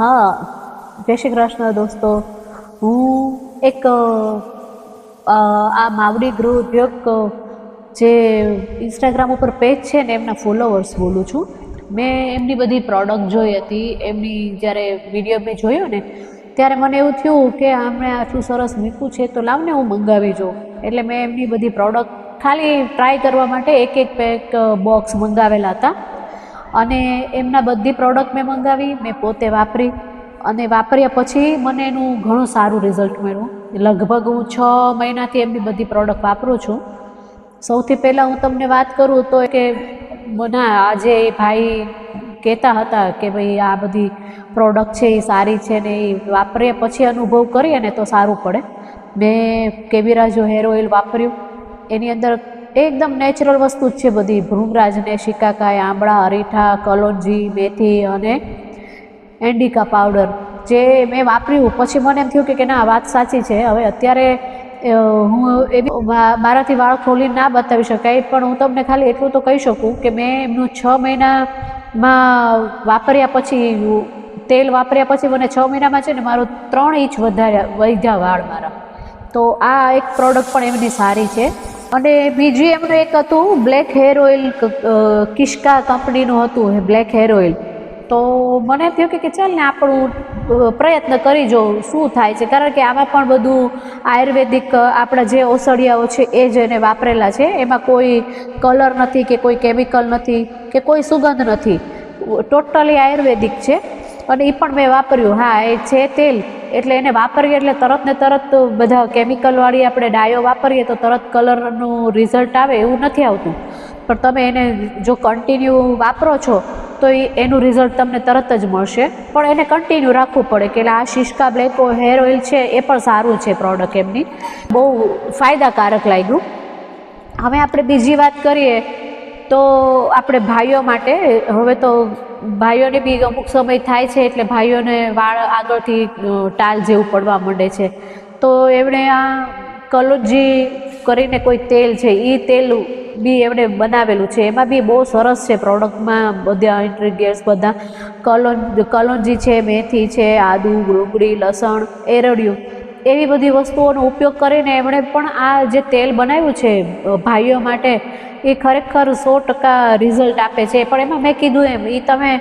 હા, જય શ્રી કૃષ્ણ દોસ્તો. હું એક આ માવડી ગૃહ ઉદ્યોગ જે ઇન્સ્ટાગ્રામ ઉપર પેજ છે ને એમના ફોલોવર્સ બોલું છું. મેં એમની બધી પ્રોડક્ટ જોઈ હતી, એમની જ્યારે વીડિયો મેં જોયો ને, ત્યારે મને એવું થયું કે આમણે આટલું સરસ મીઠું છે, તો લાવને હું મંગાવી જોઉં. એટલે મેં એમની બધી પ્રોડક્ટ ખાલી ટ્રાય કરવા માટે એક એક પેક બોક્સ મંગાવેલા હતા. અને એમના બધી પ્રોડક્ટ મેં મંગાવી, મેં પોતે વાપરી. અને વાપર્યા પછી મને એનું ઘણું સારું રિઝલ્ટ મળ્યું. લગભગ હું છ મહિનાથી એમની બધી પ્રોડક્ટ વાપરું છું. સૌથી પહેલાં હું તમને વાત કરું તો કે ના આજે એ ભાઈ કહેતા હતા કે ભાઈ, આ બધી પ્રોડક્ટ છે, એ સારી છે ને એ વાપરીએ પછી અનુભવ કરીએ ને તો સારું પડે. મેં કેબીરાજો હેર ઓઇલ વાપર્યું. એની અંદર એકદમ નેચરલ વસ્તુ જ છે બધી. ભૃંગરાજ ને શિકાકાય આંબળા અરીઠા કલોંજી, મેથી અને એન્ડિકા પાવડર જે મેં વાપર્યું. પછી મને એમ થયું કે ના વાત સાચી છે. હવે અત્યારે હું એ મારાથી વાળ ખોલીને ના બતાવી શકાય, પણ હું તમને ખાલી એટલું તો કહી શકું કે મેં એમનું છ મહિનામાં વાપર્યા પછી, તેલ વાપર્યા પછી મને છ મહિનામાં છે ને મારું ત્રણ ઇંચ વધાર્યા, વધ્યા વાળ મારા. તો આ એક પ્રોડક્ટ પણ એમની સારી છે. અને બીજું એમનું એક હતું બ્લેક હેર ઓઇલ કિસ્કા કંપનીનું હતું બ્લેક હેર ઓઇલ તો મને થયું કે કે ચાલ ને આપણું પ્રયત્ન કરી જોઉં શું થાય છે. કારણ કે આમાં પણ બધું આયુર્વેદિક આપણા જે ઓસડિયાઓ છે એ જ એને વાપરેલા છે. એમાં કોઈ કલર નથી કે કોઈ કેમિકલ નથી કે કોઈ સુગંધ નથી. ટોટલી આયુર્વેદિક છે. અને એ પણ મેં વાપર્યું. હા, એ છે તેલ. એટલે એને વાપરીએ એટલે તરત ને તરત બધા કેમિકલવાળી આપણે ડાયો વાપરીએ તો તરત કલરનું રિઝલ્ટ આવે એવું નથી આવતું. પણ તમે એને જો કન્ટિન્યુ વાપરો છો, તો એ એનું રિઝલ્ટ તમને તરત જ મળશે. પણ એને કન્ટિન્યુ રાખવું પડે કે આ શિષ્કા બ્લેક હેર ઓઇલ છે, એ પણ સારું છે પ્રોડક્ટ એમની. બહુ ફાયદાકારક લાગ્યું. હવે આપણે બીજી વાત કરીએ તો આપણે ભાઈઓ માટે, હવે તો ભાઈઓને બી અમુક સમય થાય છે એટલે ભાઈઓને વાળ આગળથી ટાલ જેવું પડવા માંડે છે. તો એમણે આ કલોજી કરીને કોઈ તેલ છે એ તેલ બી એમણે બનાવેલું છે. એમાં બી બહુ સરસ છે પ્રોડક્ટમાં, બધા ઇન્ટ્રીગિયન્ટ્સ બધા. કલોન, કલોંજી છે, મેથી છે, આદુ, ડુંગળી, લસણ, એરડિયું. એવી બધી વસ્તુઓનો ઉપયોગ કરીને એમણે પણ આ જે તેલ બનાવ્યું છે ભાઈઓ માટે, એ ખરેખર સો ટકા રિઝલ્ટ આપે છે. પણ એમાં મેં કીધું એમ એ તમે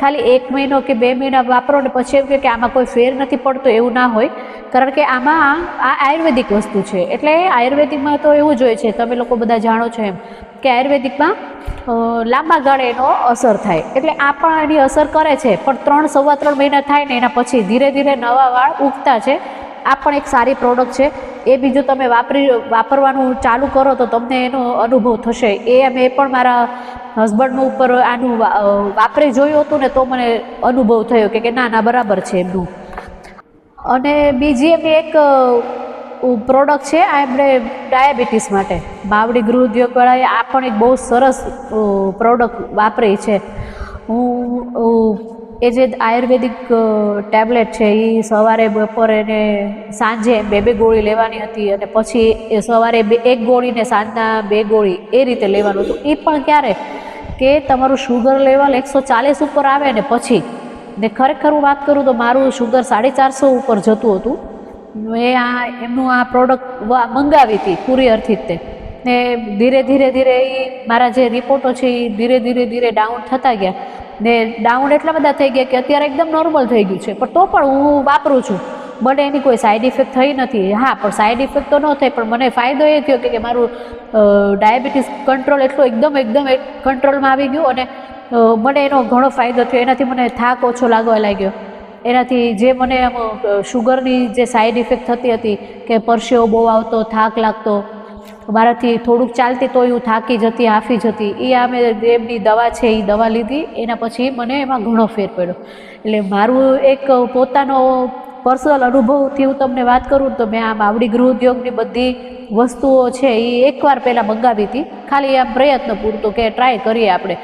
ખાલી એક મહિનો કે બે મહિના વાપરો ને પછી એમ કહે કે આમાં કોઈ ફેર નથી પડતો, એવું ના હોય. કારણ કે આમાં આ આયુર્વેદિક વસ્તુ છે. એટલે આયુર્વેદિકમાં તો એવું જ હોય છે, તમે લોકો બધા જાણો છો એમ, કે આયુર્વેદિકમાં લાંબા ગાળે એનો અસર થાય. એટલે આ પણ એની અસર કરે છે. પણ ત્રણ, સવા ત્રણ મહિના થાય ને એના પછી ધીરે ધીરે નવા વાળ ઉગતા છે. આ પણ એક સારી પ્રોડક્ટ છે. એ બીજું તમે વાપરી, વાપરવાનું ચાલુ કરો તો તમને એનો અનુભવ થશે. એ મેં પણ મારા હસબન્ડનું ઉપર આનું વાપરી જોયું હતું ને તો મને અનુભવ થયો કે કે ના ના, બરાબર છે એમનું. અને બીજી એમની એક પ્રોડક્ટ છે, આ એમણે ડાયાબિટીસ માટે. બાવડી ગૃહ ઉદ્યોગવાળાએ આ પણ એક બહુ સરસ પ્રોડક્ટ વાપરી છે. હું એ જે આયુર્વેદિક ટેબ્લેટ છે એ સવારે, બપોરે ને સાંજે બે બે ગોળી લેવાની હતી અને પછી એ સવારે બે, એક ગોળી ને સાંજના બે ગોળી એ રીતે લેવાનું હતું. એ પણ ક્યારે? કે તમારું શુગર લેવલ એકસો ચાલીસ ઉપર આવે ને પછી. ને ખરેખર હું વાત કરું તો મારું શુગર સાડી ચારસો ઉપર જતું હતું. મેં આ, એમનું આ પ્રોડક્ટ મંગાવી હતી કુરિયરથી જ તે. ને ધીરે ધીરે ધીરે એ મારા જે રિપોર્ટો છે એ ધીરે ધીરે ધીરે ડાઉન થતા ગયા. ને ડાઉન એટલા બધા થઈ ગયા કે અત્યારે એકદમ નોર્મલ થઈ ગયું છે. પણ તો પણ હું વાપરું છું. મને એની કોઈ સાઈડ ઇફેક્ટ થઈ નથી. હા પણ સાઈડ ઇફેક્ટ તો ન થઈ પણ મને ફાયદો એ થયો કે કે મારું ડાયાબિટીસ કંટ્રોલ એટલો એકદમ એકદમ કંટ્રોલમાં આવી ગયું અને મને એનો ઘણો ફાયદો થયો. એનાથી મને થાક ઓછો લાગવા લાગ્યો. એનાથી જે મને આમ, શુગરની જે સાઈડ ઇફેક્ટ થતી હતી કે પરસેવો બહુ આવતો થાક લાગતો મારાથી થોડુંક ચાલતી તોય હું થાકી જતી, હાફી જતી. એ આ મેં એમની દવા છે એ દવા લીધી. એના પછી મને એમાં ઘણો ફેર પડ્યો. એટલે મારું એક પોતાનો પર્સનલ અનુભવથી હું તમને વાત કરું તો મેં આ માવડી ગૃહ ઉદ્યોગની બધી વસ્તુઓ છે એ એકવાર પહેલાં મંગાવી હતી. ખાલી આમ પ્રયત્ન પૂરતો કે ટ્રાય કરીએ આપણે.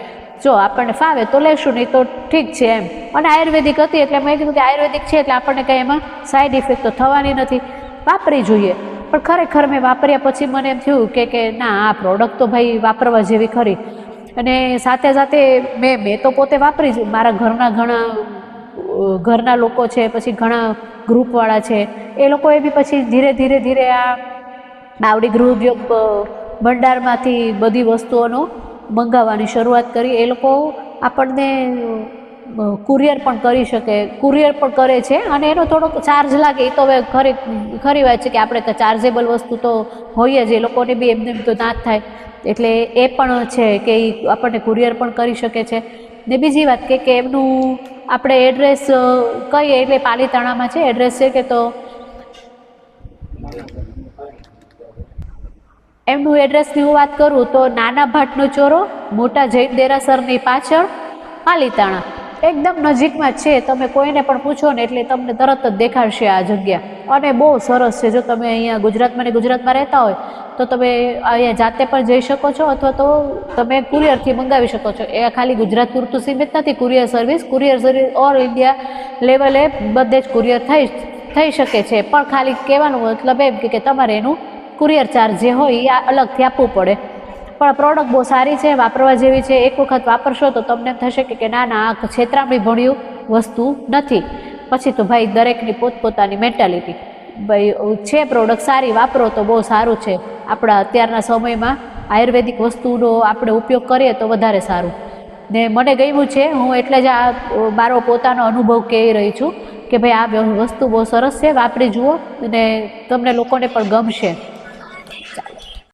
જો આપણને ફાવે તો લેશું, નહીં તો ઠીક છે એમ. અને આયુર્વેદિક હતી એટલે મેં કીધું કે આયુર્વેદિક છે એટલે આપણને કંઈ એમાં સાઈડ ઇફેક્ટ તો થવાની નથી. વાપરી જોઈએ. પણ ખરેખર મેં વાપર્યા પછી મને એમ થયું કે કે ના, આ પ્રોડક્ટ તો ભાઈ વાપરવા જેવી ખરી. અને સાથે સાથે મેં મેં તો પોતે વાપરી જ, મારા ઘરના ઘણા ઘરના લોકો છે, પછી ઘણા ગ્રુપવાળા છે, એ લોકોએ બી પછી ધીરે ધીરે ધીરે આ આવડી ગૃહ ઉદ્યોગ ભંડારમાંથી બધી વસ્તુઓનો મંગાવવાની શરૂઆત કરી. એ લોકો આપણને કુરિયર પણ કરી શકે, કુરિયર પણ કરે છે અને એનો થોડોક ચાર્જ લાગે. એ તો હવે ખરી ખરી વાત છે કે આપણે તો ચાર્જેબલ વસ્તુ તો હોઈએ જ, એ લોકોને બી એમને એમ તો ના થાય. એટલે એ પણ છે કે એ આપણને કુરિયર પણ કરી શકે છે. ને બીજી વાત કે કે એમનું આપણે એડ્રેસ કહીએ એટલે પાલીતાણામાં છે એડ્રેસ છે કે તો એમનું એડ્રેસની હું વાત કરું તો નાના ભાટનો ચોરો, મોટા જૈન દેરાસરની પાછળ પાલીતાણા. એકદમ નજીકમાં છે. તમે કોઈને પણ પૂછો ને એટલે તમને તરત જ દેખાડશે આ જગ્યા. અને બહુ સરસ છે. જો તમે અહીંયા ગુજરાતમાં ને ગુજરાતમાં રહેતા હોય, તો તમે અહીંયા જાતે પણ જઈ શકો છો અથવા તો તમે કુરિયરથી મંગાવી શકો છો. એ ખાલી ગુજરાત પૂરતું સીમિત નથી. Courier service courier service all India લેવલે બધે જ કુરિયર થઈ થઈ શકે છે. પણ ખાલી કહેવાનું મતલબ એમ કે તમારે એનું કુરિયર ચાર્જ જે હોય એ અલગથી આપવું પડે. પણ પ્રોડક્ટ બહુ સારી છે, વાપરવા જેવી છે. એક વખત વાપરશો તો તમને થશે કે કે ના ના, આ છેતરામણી ભણ્યું વસ્તુ નથી. પછી તો ભાઈ દરેકની પોતપોતાની મેન્ટાલિટી ભાઈ, છે પ્રોડક્ટ સારી, વાપરો તો બહુ સારું છે. આપણા અત્યારના સમયમાં આયુર્વેદિક વસ્તુનો આપણે ઉપયોગ કરીએ તો વધારે સારું. ને મને ગમ્યું છે, હું એટલે જ આ મારો પોતાનો અનુભવ કહી રહી છું કે ભાઈ આ વસ્તુ બહુ સરસ છે, વાપરી જુઓ. અને તમને લોકોને પણ ગમશે.